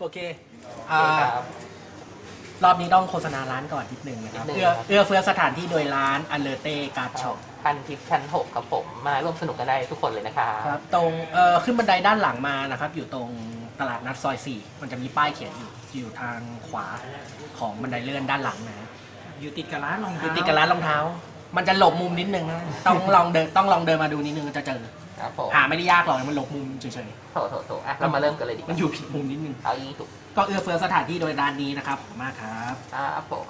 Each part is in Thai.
โอเคอ่าครับรอบนี้ต้องโฆษณาร้านก่อนนิดนึงนะครับนิดนึงเอื้อครับ เอื้อเฟื้อสถานที่โดยร้านอันเลเต้การ์ดช็อปพันทิปชั้นหกครับผมมาร่วมสนุกกันได้ทุกคนเลยนะคะครับตรงเอ่อขึ้นบันไดด้านหลังมานะครับ อยู่ตรงตลาดนัดซอย 4 มันจะมีป้ายเขียนอยู่อยู่ทางขวาของบันไดเลื่อนด้านหลังนะ อยู่ติดกับร้านรองอเท้ายู่ติดกับร้านรองเท้า มันจะหลบมุมนิดนึงนะต้องลองเดินต้องลองเดินมาดูนิดนึงจะเจอ ครับผมหาไม่ได้ยากหรอกมันหลบมุมเฉยโถโถโถอะเรามาเริ่มกันเลยดีกๆมันว่าอยู่ผิดมุมนิดนึง เอาอีถูกก็เอื้อเฟื้อสถานที่โดยร้านนี้นะครับขอบคุณมากครับครับผม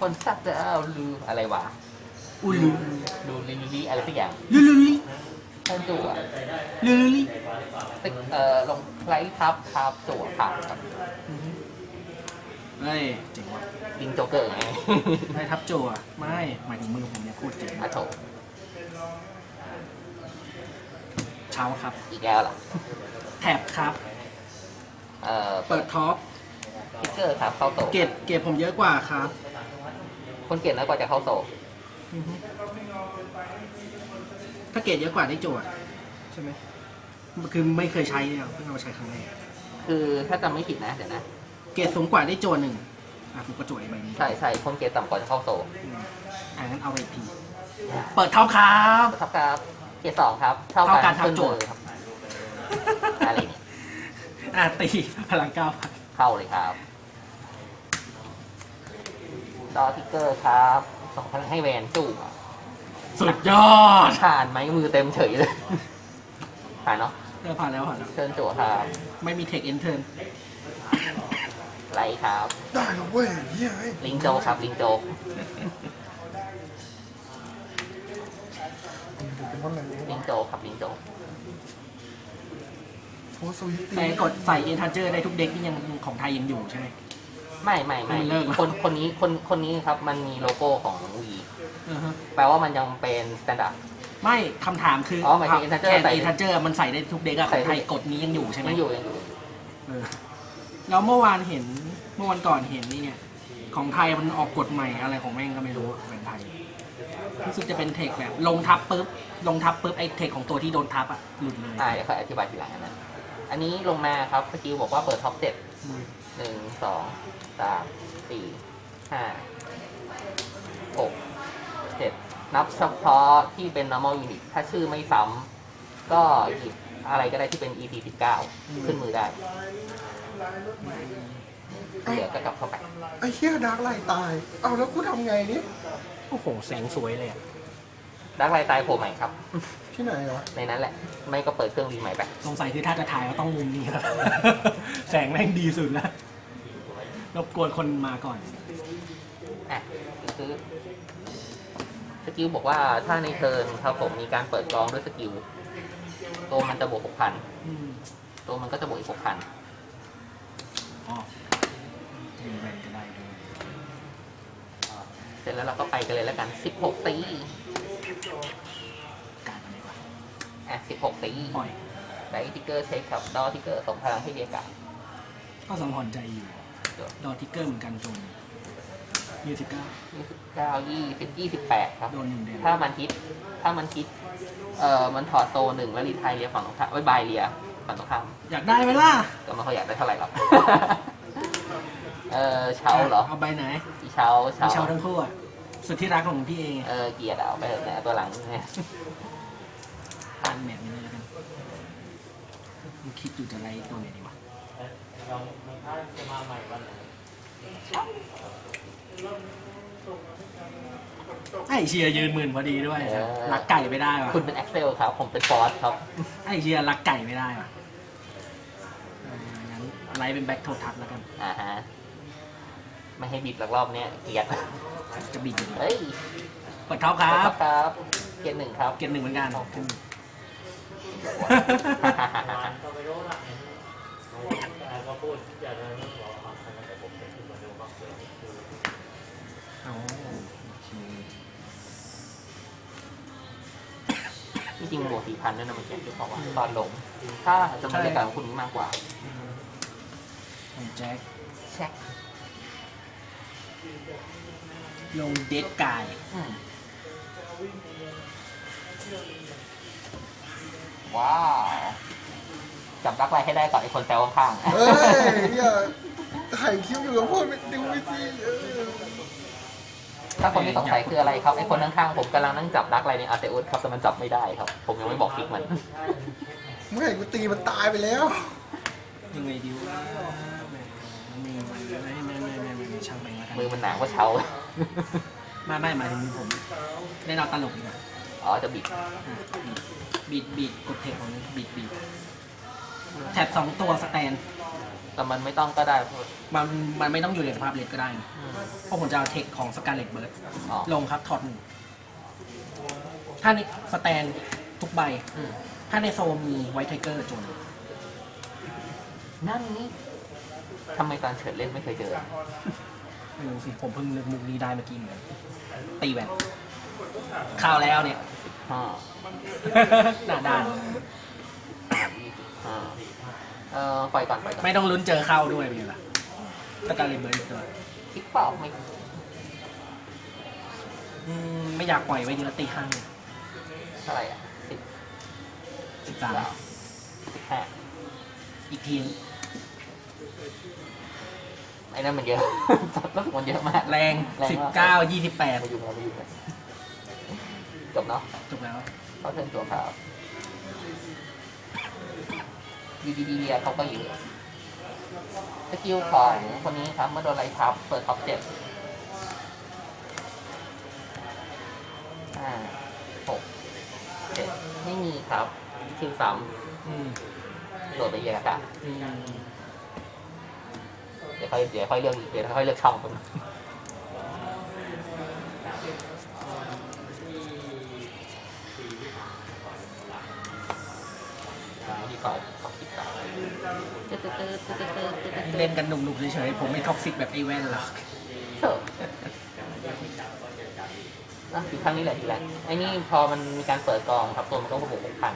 คนสักจะเอาลืออะไรวะอุลุดูลิลิลิอะไรสักอย่างลุลุลิท่านจั่วลุลุลิตึกเอ่อลงไลท์ทับทับจั่วผ่านครับเฮ้ยเจ๋งว่ะยิงโจ๊กเกอร์ไงได้ทับจั่วไม่หมายถึงมือผมเนี่ยโคตรเจ๋งอะโถ เช้าครับ อีกแล้วเหรอแท็บครับ เอ่อเปิดท็อปทิกเกอร์ครับเข้าโตเกรดเกรดผมเยอะกว่าครับคนเก่งน้อยกว่าจะเข้าโตอือฮึถ้าเกรดเยอะกว่าได้จั่วใช่ไหมคือไม่เคยใช้เนี่ยเพิ่งเอามาใช้ครั้งแรกคือถ้าจำไม่ผิดนะเดี๋ยวนะ เกรดสูงกว่าได้จั่วหนึ่งอะผมก็จั่วไอ้ใบนี้ใช่ใช่คนเก่งต่ำกว่าจะเข้าโตอืมอะงั้นเอาไปอีกที เปิดท็อปครับ ครับครับ เกียร์สองครับเท่าเท่ากักันนเท่าโจทย์ครึ่งมือครับอะไรเนี่ยอะตีพลังเก้าพันเข้าเลยครับดอทิกเกอร์ครับสองพลังให้แวนจู่สุดยอดผ่านไหมมือเต็มเฉยเลยผ่านเนาะเออผ่านแล้วผ่านแล้วเชิญจู่ครับไม่มีเทคเอนเทิร์นไลท์ครับ ได้แล้วเว้ยเฮียไอ้ลิงโจกครับลิงโจก เป็นคนอะไรลิงโจกครับลิงโจกโฟสวิตตี้แต่กดใส่เอนทันเจอร์ได้ทุกเด็กที่ยังของไทยยังอยู่ใช่ไหม ไม่ไม่ไม่มันเลิกแล้ว คนคนนี้คนคนนี้ครับมันมีโลโก้ของวีอือฮะแปลว่ามันยังเป็นสแตนดาร์ด ไม่คำถามคืออ๋อหมายถึง Enter แค่ใส่เอนทันเจอร์มันใส่ได้ทุกเด็กอะของไทยใส่ได้กดนี้ยังอยู่ใช่ไหมยังอยู่ยังอยู่เออแล้วเมื่อวานเห็นเมื่อวันก่อนเห็นนี่เนี่ย ของไทยมันออกกฎใหม่อะไรของแม่งก็ไม่รู้เป็นไทย รู้สึกจะเป็นเทคแบบ ลงทับปุ๊บลงทับปุ๊บไอเทคของตัวที่โดนทับอะหลุดเลยอ่าเดี๋ยวค่อยอธิบายทีหลังนะ อันนี้ลงมาครับสกิลบอกว่าเปิดท็อปเจ็ดอืมหนึ่งสองสามสี่ห้าหกเจ็ดนับเฉพาะที่เป็น normal unit ถ้าชื่อไม่ซ้ำก็หยิบอะไรก็ได้ที่เป็น EP 19ขึ้นมือได้เหลือก็กลับเข้าไปไอ้เฮียดาร์กไลท์ตาย เอาแล้วกูทำไงนี่ โอ้โห แสงสวยเลยอะดักไลตายโผล่ใหม่ครับ ที่ไหนวะในนั้นแหละ ไม่ก็เปิดเครื่องรีใหม่ไปสงสัยคือถ้าจะถ่ายก็ต้องมุมนี้ครับแสงแม่งดีสุดแล้วรบกวนคนมาก่อน อะคือสกิลบอกว่าถ้าในเทิร์นครับผมมีการเปิดกองด้วยสกิลตัวมันจะบวกหกพันอืมตัวมันก็จะบวกอีกหกพัน อ๋อมีแวนก็ได้ด้วย เสร็จแล้วเราก็ไปกันเลยแล้วกันสิบหกตีการอะไรวะอะสิบหกตีปล่อย ไดทิกเกอร์เช็คครับดอทิกเกอร์ส่งพลังให้เรียกาก็สังหรณ์ใจอยู่ ดอทิกเกอร์เหมือนกันจนยี่สิบเก้ายี่สิบเก้ายี่สิบยี่สิบแปดครับ โดนหนึ่งเดือนถ้ามันฮิต ถ้ามันฮิต เอ่อ มันถอดโซหนึ่งแล้วรีไทายเรียฝั่งตรงข้ามไว้บายเรียฝั่งตรงข้ามอยากได้ไหมล่ะ ก็ไม่ค่อยอยากได้เท่าไหร่หรอก เออเชาเหรอเอาใบไหนอีเชาเชามีเชาทั้งคู่อะ สุดที่รักของพี่เองเออเกียร์เอาไปเถอะนะตัวหลังเนี่ยอ่านแบบนี้เลยแล้วกันผมคิดอยู่จะไล่ตัวไหนดีวะไอเชียร์ยืนหมื่นพอดีด้วยเออรักไก่ไม่ได้วะคุณเป็น Excel ครับ ผมเป็นฟอสครับ ไอเชียร์รักไก่ไม่ได้วะเอองั้นไล่เป็นแบ็คโททัศแล้วกัน อ่าฮะ ไม่ให้บิดหลักรอบเนี้ยเกลียดจะบิดอยู่เฮ้ยเปิดท็อปครับครับ เกียร์หนึ่งครับ เกียร์หนึ่งเหมือนกันขึ้นอ๋อโอเคจริงๆบวกสี่พันด้วยนะมันเขียนที่บอกว่าตอนลง ถ้าจำนวนรายการของคุณนี้มากกว่า ของแจ็ค เช็ค ลงเดดกายอืมว้าวจับดักไลน์ให้ได้ก่อนไอ้คนแซวข้างๆเอ้ยอย่าถ่ายคลิปอยู่กับพ่อไม่ดูไม่สิเออถ้าคนที่สงสัยคืออะไรครับไอ้คนข้างๆผมกำลังนั่งจับดักไลน์ในอาร์เตอุสครับแต่มันจับไม่ได้ครับ ผมยังไม่บอกฟิกมันเมื่อไหร่กูตีมันตายไปแล้วยังไงดีว มือมันหนากว่าเช้า ไม่ไม่หมายถึงมือผมเล่นเอาตลกดีกว่าอ๋อจะบิดอะบีดบีดกดเทคของบีดบีดแท็บสองตัวสแตน แต่มันไม่ต้องก็ได้เพราะมันมันไม่ต้องอยู่ในสภาพเลดก็ได้นะอืมเพราะผมจะเอาเทคของสการเลตเบิร์ดอ๋อลงครับถอดหนึ่งถ้าในสแตนทุกใบ อืมถ้าในโซนมีไวท์ไทเกอร์จน นั่นนี่ทำไมตอนเฉิดเล่นไม่เคยเจอ ไม่รู้สิผมเพิ่งนึกมุกนี้ได้เมื่อกี้เหมือนกันตีแหวนข้าวแล้วเนี่ยห้าหน้าด้านยี่สิบห้าเอ่อปล่อยก่อนปล่อยก่อนไม่ต้องลุ้นเจอเข้าด้วยเป็นไงล่ะสการเลตเบิร์ดอีกตัวคิดเปล่าไม่อืมไม่อยากปล่อยไว้เยอะตีห้างเท่าไหร่อะสิบสิบสามสิบห้าอีกที ไอ้นั่นมันเยอะ รถมันเยอะมากแรงแรงสิบมากเก้ายี่สิบแปดมาอยู่เราไม่อยู่กันจบเนาะจบแล้วเขาเชิญตัวครับดีดีดีเขาก็อยู่สกิลของคนนี้ครับ เมื่อโดนไล่ทับเปิดท็อปเจ็ดห้าหกเจ็ดไม่มีครับคิวสามอืมโดดไปเยอะค่ะอืม เดี๋ยวค่อยเดี๋ยวค่อยเลือกเดี๋ยวค่อยเลือกช่องผมที่สองสองสิบสามเล่นกันหนุกๆเฉยๆผมไม่ท็อกซิกแบบไอ้แว่นหรอกเถอะนะถึงครั้งนี้แหละทีแรกไอ้นี่พอมันมีการเปิดกองครับตัวมันก็บวกหกพัน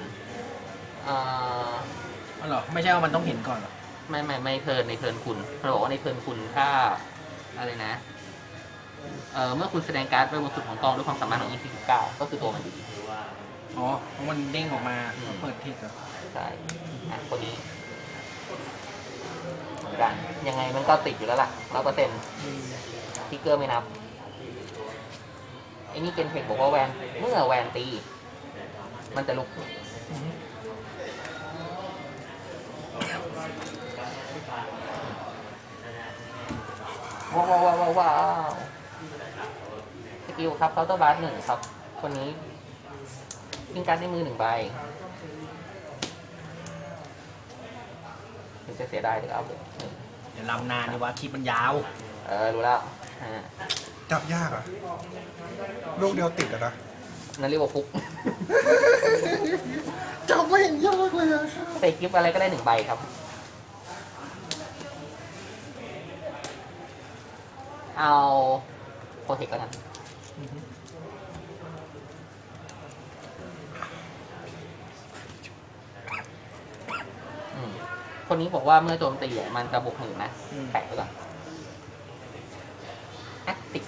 อ่าอ๋อเหรอ ไม่ใช่ว่ามันต้องเห็นก่อนเหรอ ไม่ไม่ไม่เทิร์นในเทิร์นคุณเขาบอกว่าในเทิร์นคุณถ้าอะไรนะ เอ่อเมื่อคุณแสดงการ์ดไปบนสุดของกองด้วยความสามารถของ E49 ก็คือตัวมันอยู่ดีอ๋อเพราะมันเด้งออกมาอืมเปิดเทคเหรอใช่อะคนนี้เหมือนกันยังไงมันก็ติดอยู่แล้วล่ะร้อยเปอร์เซ็นต์ทิกเกอร์ไม่นับไอ้นี่เกนเทคบอกว่าแวนเมื่อแวนตี มันจะลุกอืม ว้าวว้าวว้าวว้าวว้าวสกิลครับเคาน์เตอร์บาร์หนึ่งครับ คนนี้ทิ้งการดในมือหนึ่งใบถึงจะเสียดายถึงเอาเลยหนึ่งเดี๋ยวลำนานดีว่าคลิปมันยาว เออ รู้แล้วอ่าจับยากอะ ลูกเดียวติดอะนะนั่นเรียกว่าฟุก จับไม่เห็นยากเลยอะ ใส่กิฟต์อะไรก็ได้หนึ่งใบครับ เอาโปรเทคแล้วกันอือฮึอืมคนนี้บอกว่าเมื่อโจมตีอะมันจะบวกหนึ่งนะอืมแปะไว้ก่อนแอคติก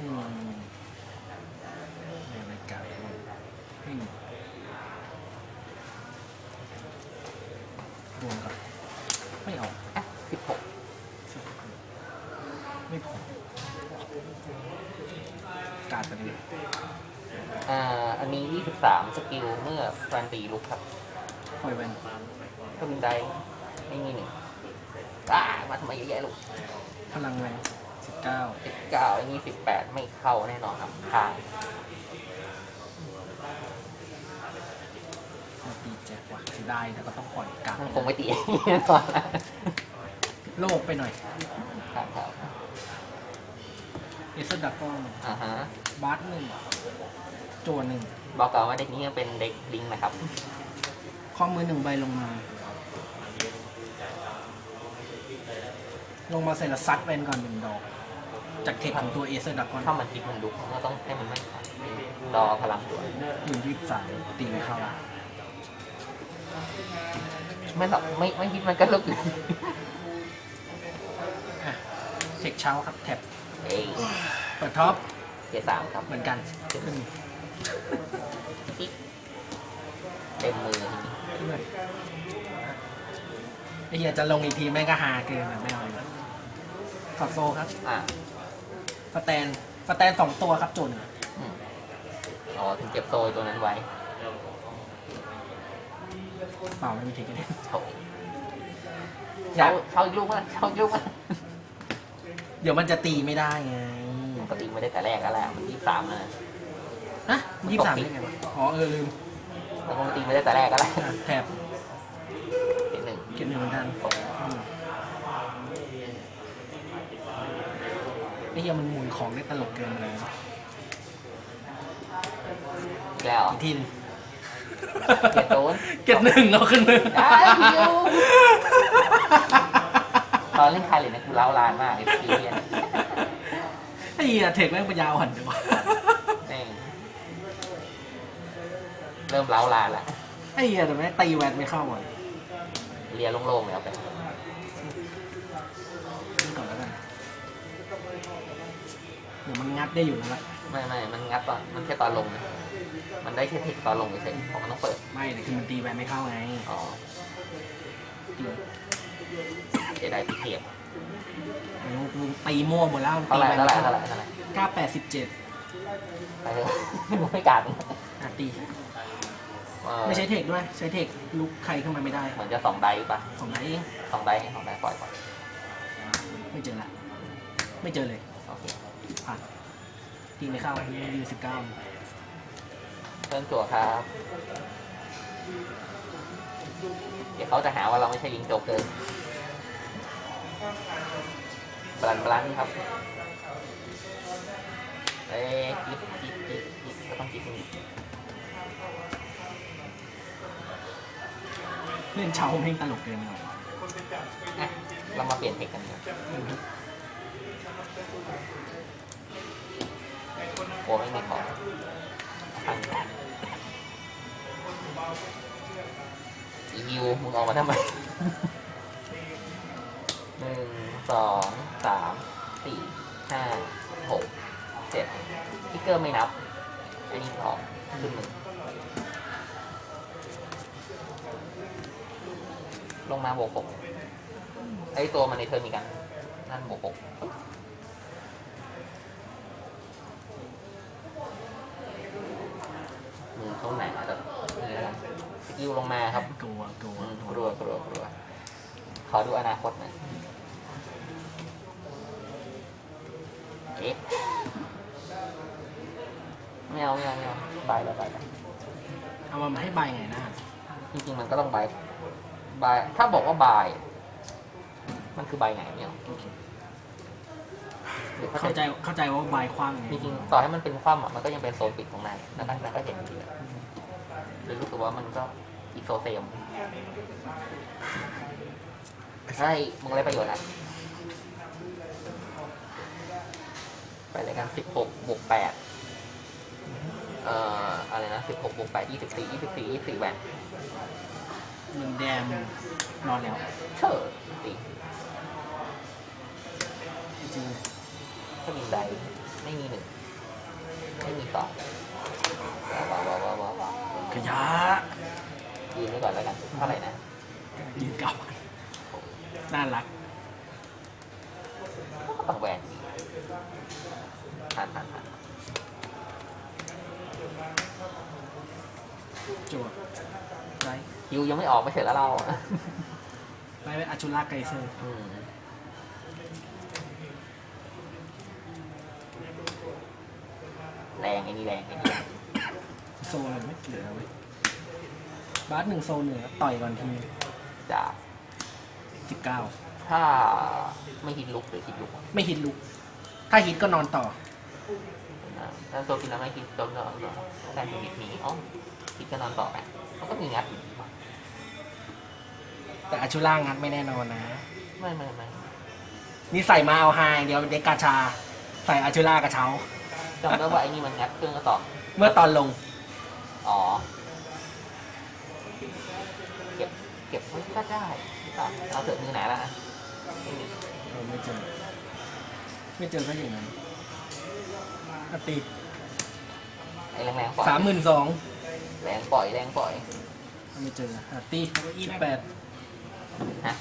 อืมในรายการอืมรวมก่อนไม่ออกแอคสิบหก ไม่พอการไปเลยอ่า อันนี้ยี่สิบสามสกิลเมื่อแฟนตีลุกครับปล่อยแวนก็บินได้ไม่มีหนึ่งอ่ามาทำไมเยอะแยะลูกพลังแวนสิบเก้าสิบเก้าอันนี้สิบแปดไม่เข้าแน่นอนครับทางตีแจ็คว่ะเสียดายแต่ก็ต้องปล่อยกลับมันคงไม่ตีแน่นอนนะโลกไปหน่อยครับครับ เอเซอร์ดักก้อนอ่าฮะบาร์หนึ่งโจวหนึ่งบอกก่อนว่าเด็กนี้ยังเป็นเด็กลิงนะครับ ข้อมือหนึ่งใบลงมา ลงมาเสร็จแล้วซัดแวนก่อนหนึ่งดอก จากเทปของตัวเอเซอร์ดักก้อนถ้ามันคิดมันลุกมันก็ต้องให้มันไม่รอพลังตัวหนึ่งยี่สิบสามตีไม่เข้าไม่หรอกไม่ไม่คิดมันก็ลุกอยู่อะเทคเช้าครับแท็บ เอ้ยเปิดท็อปเกียร์สามครับเหมือนกันขึ้นปิ๊กเต็มมือทีนี้ด้วยไอ้เฮียจะลงอีกทีแม่งก็หาเกินอะไม่เอาเลยขอบโซครับอะสแตนสแตนสองตัวครับจุนอืมอ๋อถึงเก็บโซยตัวนั้นไว้เปล่าไม่มีเทคกันเลยโถเช่าเช่าอีกลูกมั้ยเช่าอีกลูกมั้ย เดี๋ยวมันจะตีไม่ได้ไงปกติไม่ได้แต่แรกแล้วแหละมันยี่สามแล้วนะฮะยี่สิบสามได้ไงวะอ๋อเออลืมแต่ปกติไม่ได้แต่แรกแล้วแหละอะแถบนิดหนึ่งเก็บหนึ่งเหมือนกันอืมไอ้เฮียมันหมุนของได้ตลกเกินไปเลยแล้วอีกทีหนึงเก็บโดนเก็บหนึ่งเอาขึ้นมือได้คิว ตอนเล่นคายเลยนะกูเล้าลานมากไอ้พีเนี่ยไอ้เหี้ยเทคแม่งปัญญาอ่อนจังวะแม่งเริ่มเล้าลานแล้วไอ้เหี้ยแต่แม่งตีแวนไม่เข้าอะเลียโล่งๆแล้วไปนี่ก่อนแล้วกันเดี๋ยวมันงัดได้อยู่แล้วละไม่ไม่มันงัดตอนมันแค่ตอนลงนะมันได้แค่เทคตอนลงเฉยๆเพราะมันต้องเปิดไม่แต่คือมันตีแวนไม่เข้าไงอ๋อตีเสียดายที่เทียบไม่รู้มึงตีมั่วหมดแล้วมันเท่าตีไหร่แวนเท่าไหร่ไม่เข้าเท่าไหร่เท่าไหร่เก้าแปดสิบเจ็ดไปเถอะมึงไม่กัดอะตี เออไม่ใช้เทคด้วย ใช้เทคลุกใครขึ้นมาไม่ได้เหมือนจะสองไดฟ์ปะสองไหนเองสองไดฟ์สองไดฟ์ปล่อยก่อนไม่เจอละ ไม่เจอเลยโอเคผ่านตีไม่เข้ายูสิบเก้าเริ่มจั่วครับ เดี๋ยวเขาจะหาว่าเราไม่ใช่ลิงโจ๊กเกอร์ บลันบลันครับเอ้ยกิ๊บกิ๊บกิ๊บกิ๊บก็ต้องกิ๊บนี่เล่นเช้าเพลงตลกเกินไปหน่อยอะเรามาเปลี่ยนเทคกันดีกว่าโอ้ไม่มีของทันอีวิวมึงออกมาทำไมหนึ่ง สองสามสี่ห้าหกเจ็ดพิกเกอร์ไม่นับ อันนี้ออกขึ้นหนึ่งลงมาบวกหกไอตัวมันในเทอร์มีกัน นั่นบวกหกมือเขาหนาแต่นี่แล้วกันสกิลลงมาครับกลัวกลัวอืมกลัวกลัวกลัวขอดูอนาคตหน่อย ไม่เอาไม่เอาไม่เอาบายแล้วบายแล้วเอามาให้ใบไงนะ จริงๆมันก็ต้องบายบายถ้าบอกว่าบายมันคือใบไหนเนี่ยโอเคหรือเข้าใจเข้าใจว่าใบคว้างไงจริงๆต่อให้มันเป็นคว่ำอะมันก็ยังเป็นโซนปิดของในนะครับแล้วก็เห็นอยู่ดีอะเลยรู้สึกว่ามันก็อีกโซเซมใช่มึงอะไรประโยชน์อะ ไปเลยกันสิบหกบวกแปดเอ่ออะไรนะสิบหกบวกแปดยี่สิบสี่ยี่สิบสี่ยี่สิบสี่แหวนมันแดมนอนแล้วเชื่อสี่จริงถ้ามีใดไม่มีหนึ่งไม่มีสองว้าวว้าวว้าวว้าวว้าวขยะยืนไว้ก่อนแล้วกันเท่าไหร่นะยืนเก่าน่ารักก็ต้องแหวนดี ผ่านผ่านผ่านจวดไรคิวยังไม่ออกไม่เสร็จแล้วเราไรไปอาชุระไกเซอร์ อืมแรงไอ้นี่แรงไอ้นี่แรงโซนเลยไม่เหลือเว้ยบาสหนึ่งโซนเหนือต่อยก่อนทีจาสิบเก้าถ้าไม่ฮิตลุกหรือฮิตลุกไม่ฮิตลุก ถ้าฮิตก็นอนต่อ นะถ้าโซกินแล้วไม่ฮิตโซนก็แต่ฮิตมีอ๋อฮิตก็นอนต่อไปมันก็มีงัดอยู่แต่อาชุระงัดไม่แน่นอนนะ ไม่ไม่ไม่นี่ใส่มาเอาไฮเดียวเด็กกาชา ใส่อาชุระกระเช้า จำได้ว่าไอ้นี่มันงัดเครื่องก็ต่อเมื่อตอนลง อ๋อ เก็บเก็บไว้ก็ได้หรือเปล่าเอาเถอะมือหนาแล้วนะไม่มีเออไม่เจอ ไม่เจอก็อย่างนั้น อะตีไอ้แรงๆปล่อยสามหมื่นสองแรงปล่อยแรงปล่อยมไม่เจออะตีสิบแปดฮะ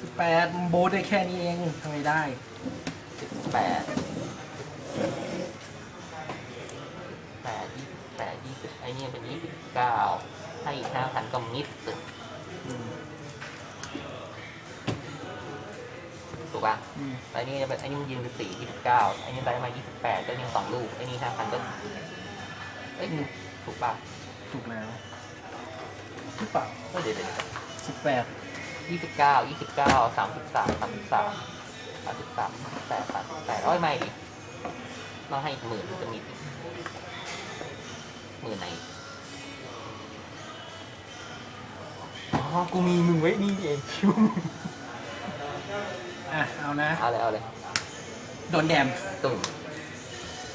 สิบแปดโบทได้แค่นี้เองทำไมได้สิบแปดแปดยี่สิบแปดยี่สิบไอ้นี่เป็นยี่สิบเก้าให้อีกห้าพันก็มิดสึก กป่ะอืมไอ้นี่จะเป็นไอ้นี่มันยืนเป็นสี่ยี่สิบเก้าไอ้นี่ได้มายี่สิบแปดก็ยิงสองลูกไอ้นี่ห้าพันก็เอ้ยถูกป่ะถูกแล้วหรือเปล่าเอ้ยเดี๋ยวเดี๋ยวสิบแปดยี่สิบเก้ายี่สิบเก้าสามสิบสามสามสิบสามสามสิบสามแปดสามสิบแปดอ้อยไม่ดิต้องให้อีกหมื่นจะมีอีกหมื่นไหนอ๋อกูมีมึงไว้นี่เองคิว อะเอานะ เอาเลยเอาเลยโดนแดม ตุ่ม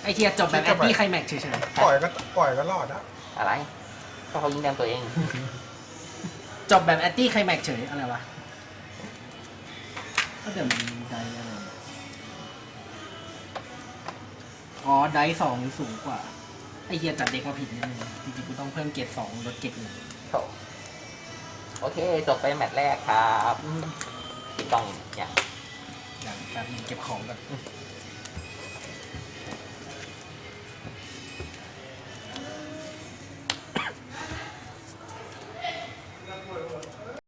ไอเทียจบแบบแอนตี้ไคลแม็กซ์เฉยปล่อยก็ปล่อยก็รอดอะอะไรก็เขายิงแดมตัวเองๆจบแบบแอนตี้ไคลแม็กซ์เฉยอะไรวะก็เดี๋ยวมีไดอะไรอ๋อไดสองนี่สูงกว่า ไอเทียจัดเด็กมาผิดนิดนึงจริงๆกูต้องเพิ่มเกรดสองลดเกรดหนึ่งโถ่โอเคจบไปแมตช์แรกครับปิดกล้องอย่าง อย่างแป๊บนึงเก็บของก่อน